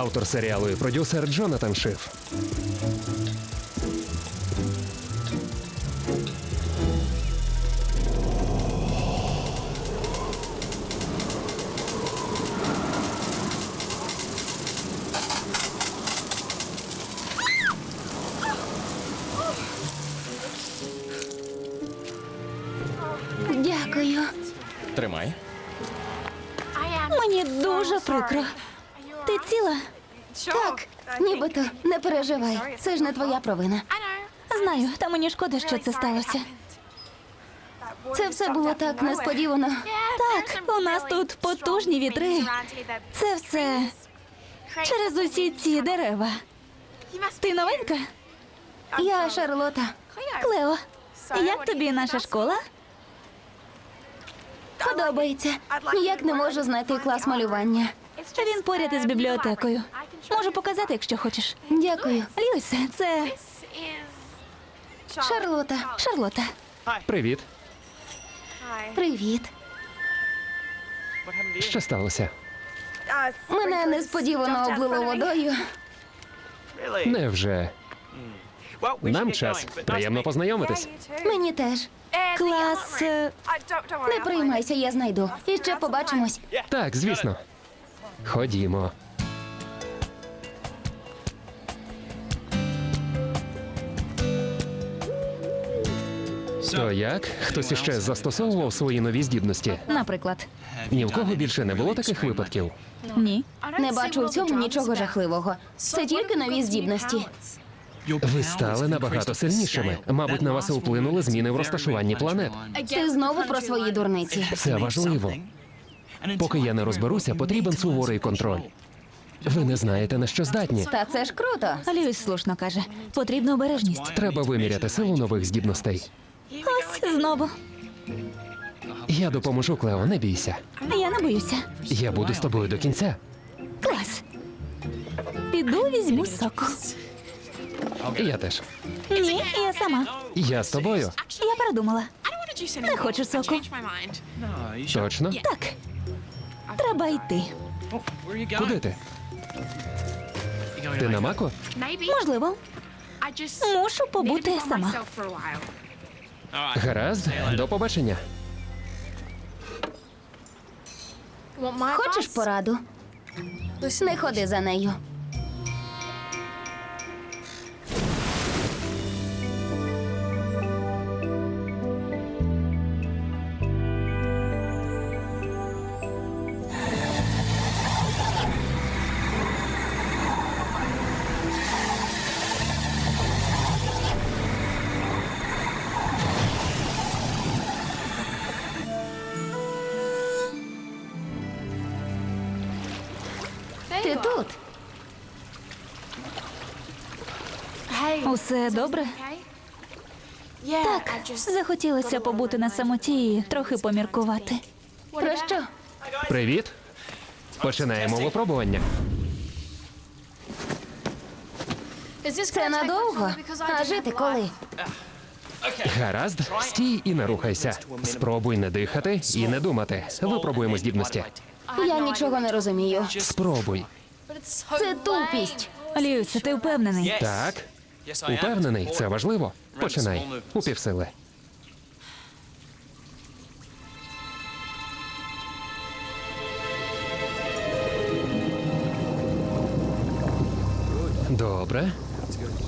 Автор серіалу і продюсер Джонатан Шиф. Не твоя провина. Знаю, та мені шкода, що це сталося. Це все було так несподівано. Так, у нас тут потужні вітри. Це все через усі ці дерева. Ти новенька? Я Шарлота. Клео, як тобі наша школа? Подобається. Ніяк не можу знайти клас малювання. Він поряд із бібліотекою. Можу показати, якщо хочеш. Дякую. Люся, це Шарлота. Шарлота. Привіт. Привіт. Що сталося? Мене несподівано облило водою. Невже? Нам час. Приємно познайомитись. Мені теж. Клас. е, Не приймайся, я знайду. І ще побачимось. Так, звісно. Ходімо. То як? Хтось іще застосовував свої нові здібності? Наприклад, Ні в кого більше не було таких випадків. ні. Не бачу в цьому нічого жахливого. Це тільки нові здібності. Ви стали набагато сильнішими. Мабуть, на вас вплинули зміни в розташуванні планет. Ти знову про свої дурниці. Це важливо. Поки я не розберуся, потрібен суворий контроль. Ви не знаєте на що здатні. Та це ж круто. Льюіс слушно каже, потрібна обережність. Треба виміряти силу нових здібностей. Ось знову. Я допоможу, Клео, не бійся. Я не боюся. Я буду з тобою до кінця. Клас. Піду візьму соку. Я теж. Ні, я сама. Я з тобою. Я передумала. Не хочу соку. Точно? Так. Треба йти. Куди ти? Ти на Мако? Можливо, мушу побути сама. Гаразд, до побачення. Хочеш пораду? Не ходи за нею. Усе добре? Так, захотілося побути на самоті і трохи поміркувати. Про що? Привіт. Починаємо випробування. Це надовго? А жити коли? Гаразд, стій і не рухайся. Спробуй не дихати і не думати. Випробуємо здібності. Я нічого не розумію. Спробуй. Це тупість. Льюісе, ти впевнений? Так. Упевнений, це важливо. Починай. У півсили. Добре.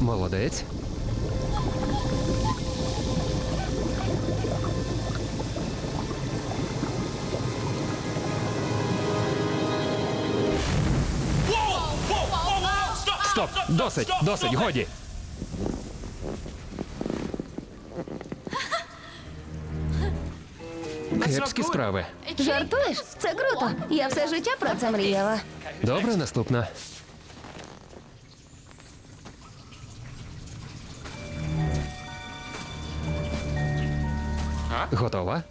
Молодець. Стоп! Досить! Досить! Годі! Кепські справи. Жартуєш? Це круто. Я все життя про це мріяла. Добре, наступна. Готова?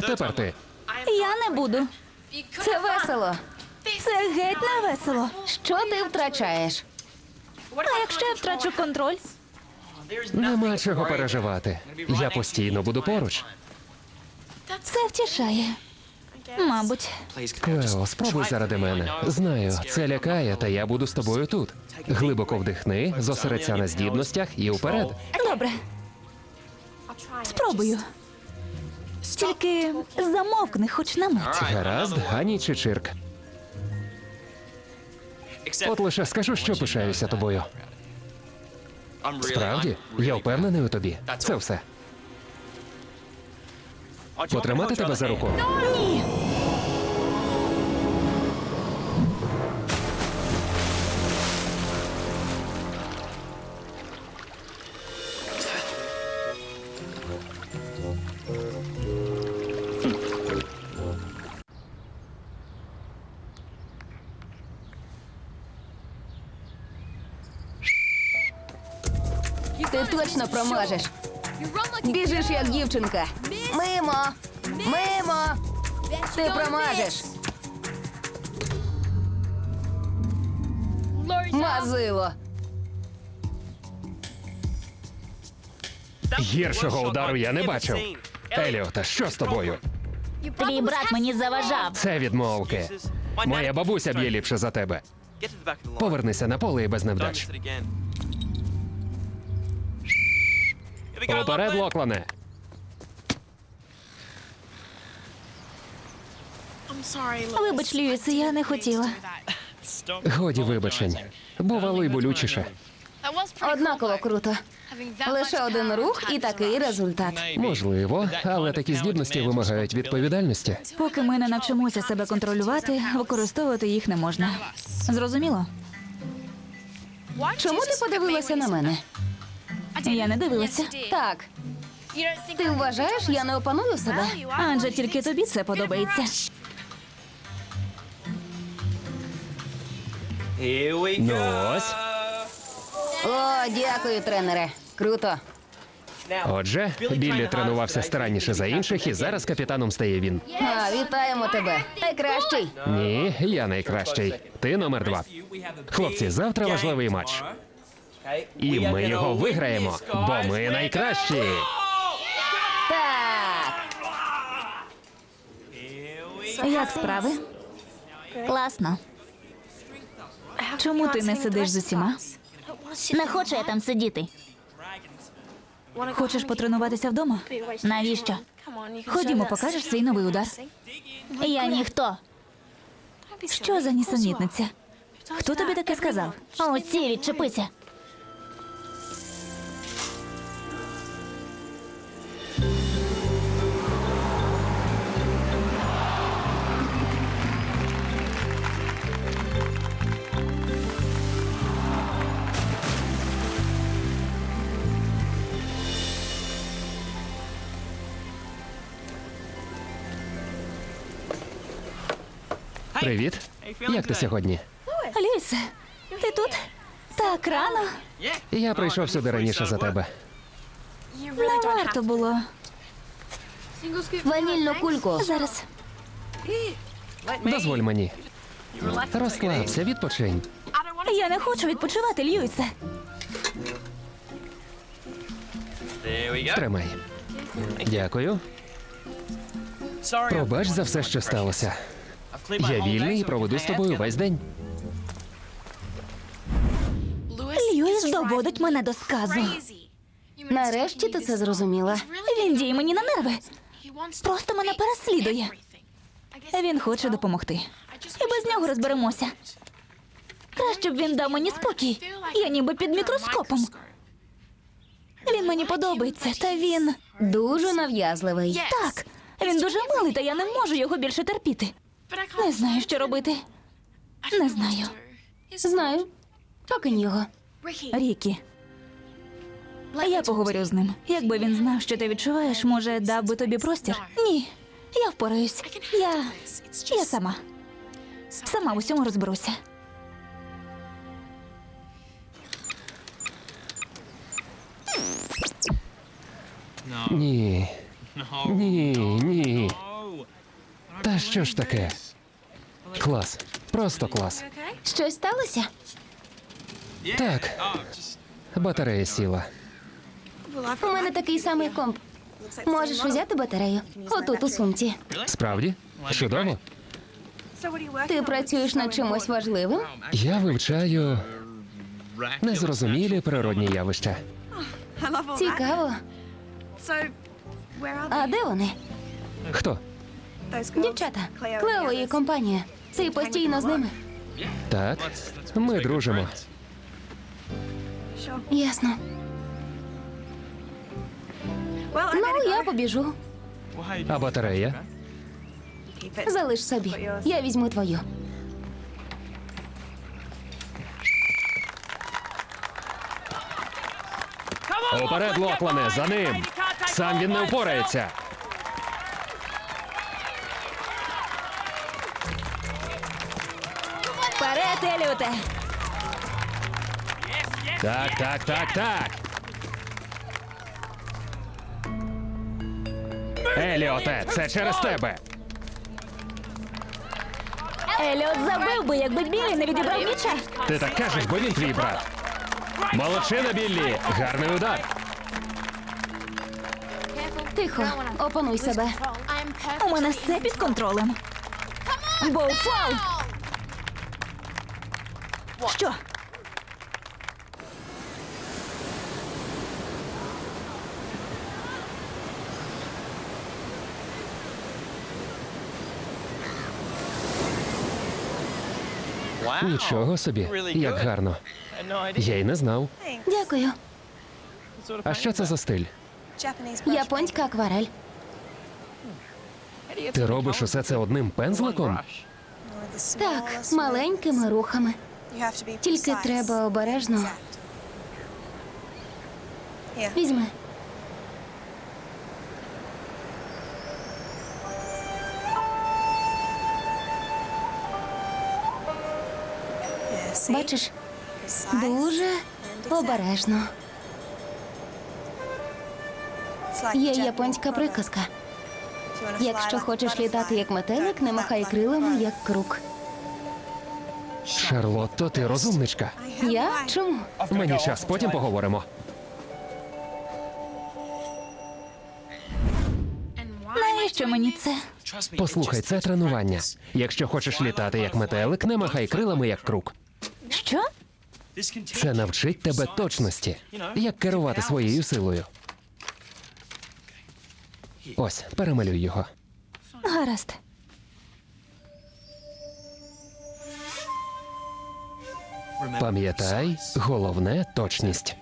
Клео, тепер ти. Я не буду. Це весело. Це геть не весело. Що ти втрачаєш? А якщо я втрачу контроль? Нема чого переживати. Я постійно буду поруч. Це втішає. Мабуть, Клео, спробуй заради мене. Знаю, це лякає, та я буду з тобою тут. Глибоко вдихни, зосередься на здібностях і вперед. добре. Спробую. Тільки замовкни хоч на мить. Гаразд, Гані чи Чирк. От лише скажу, що пишаюся тобою. Справді, я впевнений у тобі. Це все. Потримати тебе за руку. Ні. Точно промажеш. Біжиш як дівчинка. Мимо. Мимо. Ти промажеш. Мазило. Гіршого удару я не бачив. Еліота, що з тобою? Твій брат мені заважав. Це відмовки. Моя бабуся б'є ліпше за тебе. Повернися на поле і без невдач. Уперед, Локлане. Вибач, Льюісе, я не хотіла. Годі вибачень. Бувало й болючіше. Однаково круто. Лише один рух і такий результат. Можливо, але такі здібності вимагають відповідальності. Поки ми не навчимося себе контролювати, використовувати їх не можна. Зрозуміло? Чому ти подивилася на мене? Я не дивилася. Так, ти вважаєш, я не опаную себе? Адже тільки тобі це подобається. Ну ось. О, дякую, тренере. Круто. Отже, Біллі тренувався старанніше за інших, і зараз капітаном стає він. А, вітаємо тебе. Найкращий. Ні, я найкращий. Ти номер два. Хлопці, завтра важливий матч. І ми його виграємо, бо ми найкращі. Так. Як справи? Класно. Чому ти не сидиш з усіма? Не хочу я там сидіти. Хочеш потренуватися вдома? Навіщо? Ходімо, покажеш свій новий удар. Я ніхто. Що за нісенітниця? Хто тобі таке сказав? Оці відчепися. Привіт. Як ти сьогодні? Люїсе, ти тут? Так рано. Я прийшов сюди раніше за тебе. Не варто було. Ванільну кульку. Зараз. Дозволь мені. Розслабся, відпочинь. Я не хочу відпочивати, Льюісе. Тримай. Дякую. Пробач за все, що сталося. Я вільний і проведу з тобою весь день. Льюіс доводить мене до сказу. Нарешті ти це зрозуміла. Він діє мені на нерви. Просто мене переслідує. Він хоче допомогти. І без нього розберемося. Краще б він дав мені спокій. Я ніби під мікроскопом. Він мені подобається, та він. Дуже нав'язливий. Так, він дуже милий, та я не можу його більше терпіти. Не знаю, що робити. Не знаю. Знаю. Покинь його. Рікі. Я поговорю з ним. Якби він знав, що ти відчуваєш, може, дав би тобі простір? Ні. Я впораюсь. Я. Я сама. Сама в усьому розберуся. Ні. Ні, що ж таке? Клас. Просто клас. Щось сталося? Так. Батарея сіла. У мене такий самий комп. Можеш взяти батарею? Отут у сумці. Справді? Чудово. Ти працюєш над чимось важливим? Я вивчаю незрозумілі природні явища. Цікаво. А де вони? Хто? Дівчата. Клео і компанія. Ти постійно з ними? Так. Ми дружимо. Ясно. Ну, я побіжу. А батарея? Залиш собі. Я візьму твою. Уперед, Локлане, за ним. Сам він не впорається. Вперед, Еліоте! Так, так, так, так. Еліоте, це через тебе. Еліот забив би, якби Білі не відібрав м'яча. Ти так кажеш, бо він твій брат. Молодчина, Біллі. Гарний удар. Тихо, опануй себе. У мене все під контролем. Боу фол! Що? Нічого собі, як гарно. Я й не знав. Дякую. А що це за стиль? Японська акварель. Ти робиш усе це одним пензликом? Так, маленькими рухами. Тільки треба обережно. Візьми. Бачиш, дуже обережно. Є японська приказка. Якщо хочеш літати як метелик, не махай крилами як круг. Шарлотто, ти розумничка. Я? Чому? Мені час, потім поговоримо. Навіщо мені це? Послухай, це тренування. Якщо хочеш літати як метелик, не махай крилами як круг. Що? Це навчить тебе точності, як керувати своєю силою. Ось, перемалюй його. Гаразд. Пам'ятай, головне точність.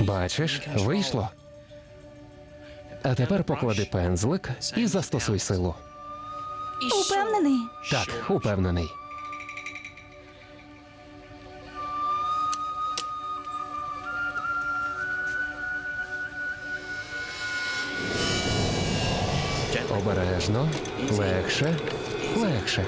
Бачиш, вийшло. А тепер поклади пензлик і застосуй силу. Упевнений? Так, упевнений. Обережно, легше, легше.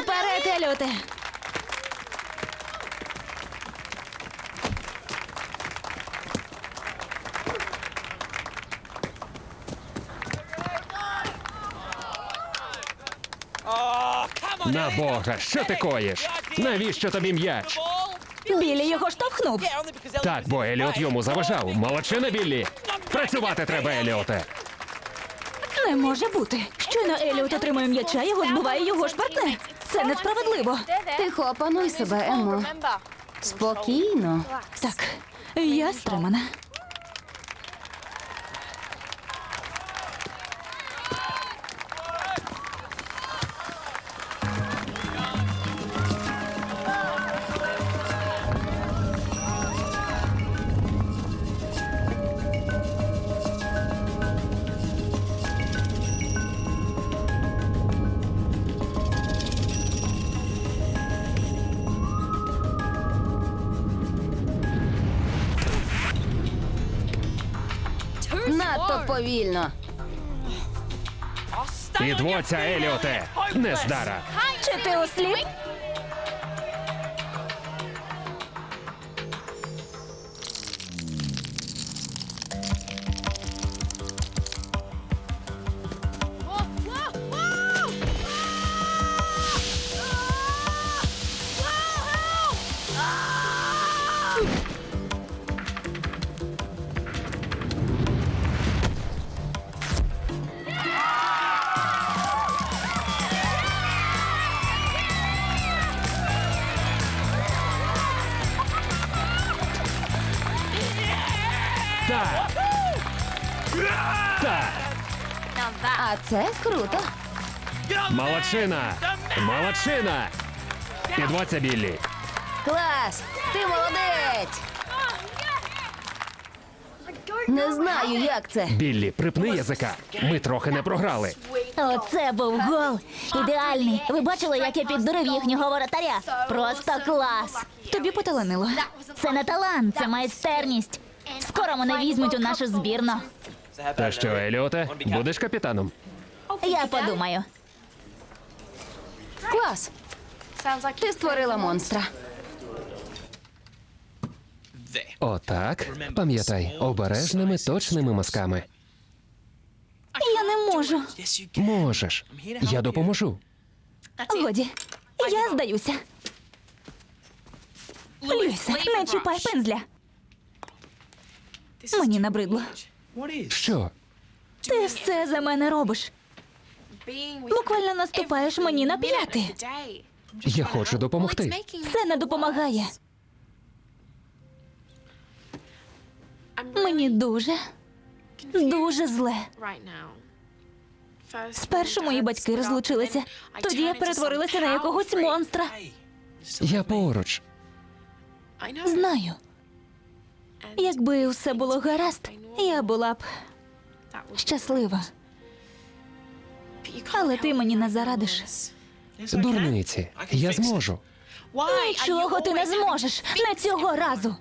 Уперед, Еліоте! На Бога, що ти коїш? Навіщо тобі м'яч? Білі його штовхнув. Так, бо Еліот йому заважав. Молодчина, Біллі. Працювати треба, Еліоте. Не може бути. Щойно Еліот отримує м'яча, його збиває його ж партнер. Це несправедливо. Тихо, опануй себе, Емо. Спокійно. Так, я стримана. Повільно. Підводься, Еліоте. Нездара. Чи ти осліп? Це круто. Молодчина. Молодчина. Підводься, Біллі. Клас! Ти молодець! Не знаю, як це. Біллі, припни язика. Ми трохи не програли. Оце був гол. Ідеальний. Ви бачили, як я піддурив їхнього воротаря? Просто клас. Тобі поталанило. Це не талант, це майстерність. Скоро мене візьмуть у нашу збірну. Та що, Еліоте, будеш капітаном? Я подумаю. Клас! Ти створила монстра. Отак. Пам'ятай, обережними точними мазками. Я не можу. Можеш. Я допоможу. Годі. Я здаюся. Люся, не чіпай пензля. Мені набридло. Що? Ти все за мене робиш. Буквально наступаєш мені на п'яти. Я хочу допомогти. Це не допомагає. Мені дуже, дуже зле. Спершу мої батьки розлучилися. Тоді я перетворилася на якогось монстра. Я поруч. Знаю, якби все було гаразд, я була б щаслива. Але ти мені не зарадиш. Дурниці. Я зможу. Нічого ти не зможеш не цього разу.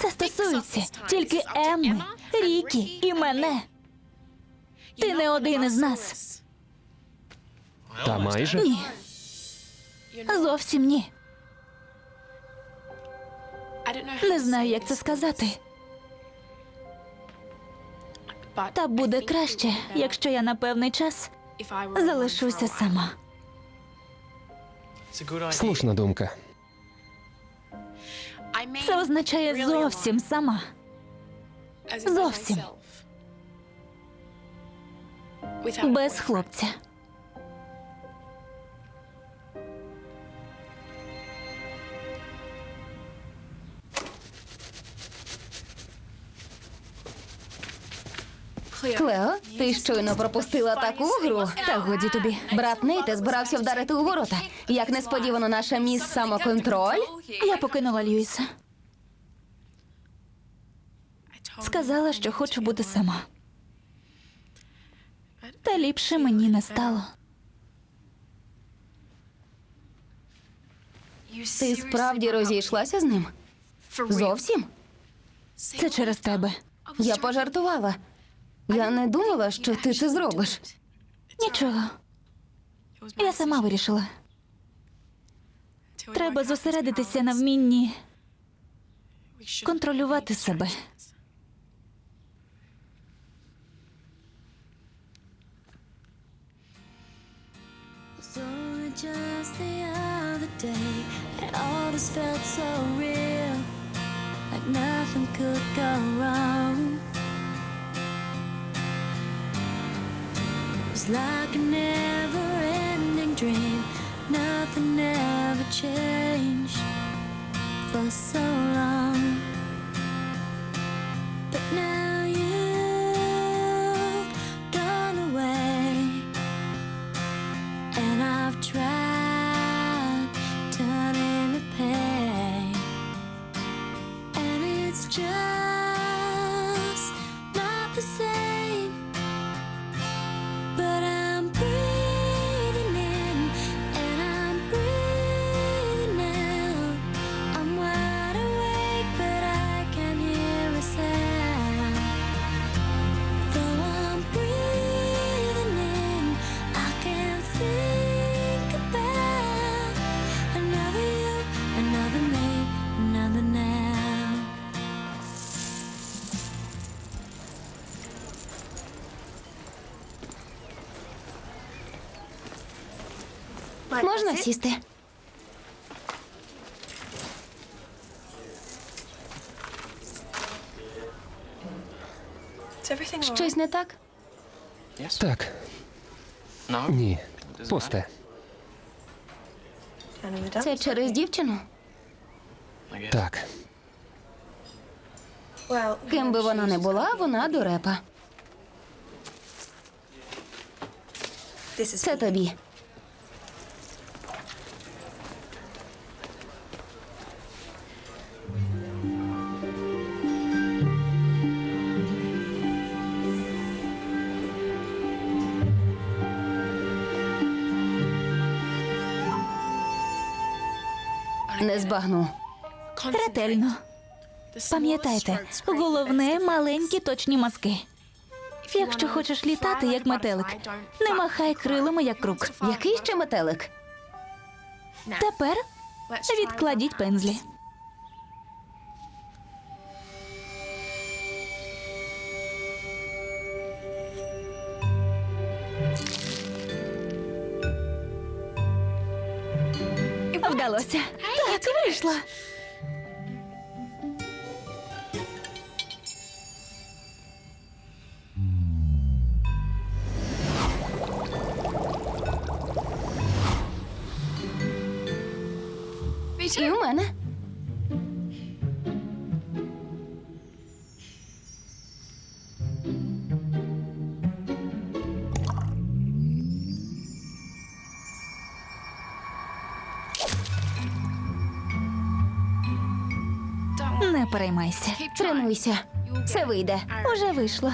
Це стосується тільки Емми, Рікі і мене. Ти не один із нас. Та майже. Ні. Зовсім ні. Не знаю, як це сказати. Та буде краще, якщо я на певний час залишуся сама. Слушна думка. Це означає зовсім сама. Зовсім. Без хлопця. Клео, ти щойно пропустила таку гру. Та годі тобі. Брат Нейте збирався вдарити у ворота. Як несподівано наша міс самоконтроль. Я покинула Льюіса. Сказала, що хочу бути сама. Та ліпше мені не стало. Ти справді розійшлася з ним? Зовсім? Це через тебе. Я пожартувала. Я не думала, що ти це зробиш. Нічого. Я сама вирішила. Треба зосередитися на вмінні контролювати себе. Just the other day. It all just felt so real, like nothing could go wrong. Like a never ending dream, nothing ever changed for so long. Можна сісти? Щось не так? Так, ні. Пусте. Це через дівчину? Так. Ким би вона не була, вона дурепа. Це тобі. Не. Ретельно. Пам'ятайте, головне маленькі точні мазки. Якщо хочеш літати, як метелик, не махай крилами, як крук. Який ще метелик? Тепер відкладіть пензлі. Вдалося. Вийшло. І Не все вийде. Уже вийшло.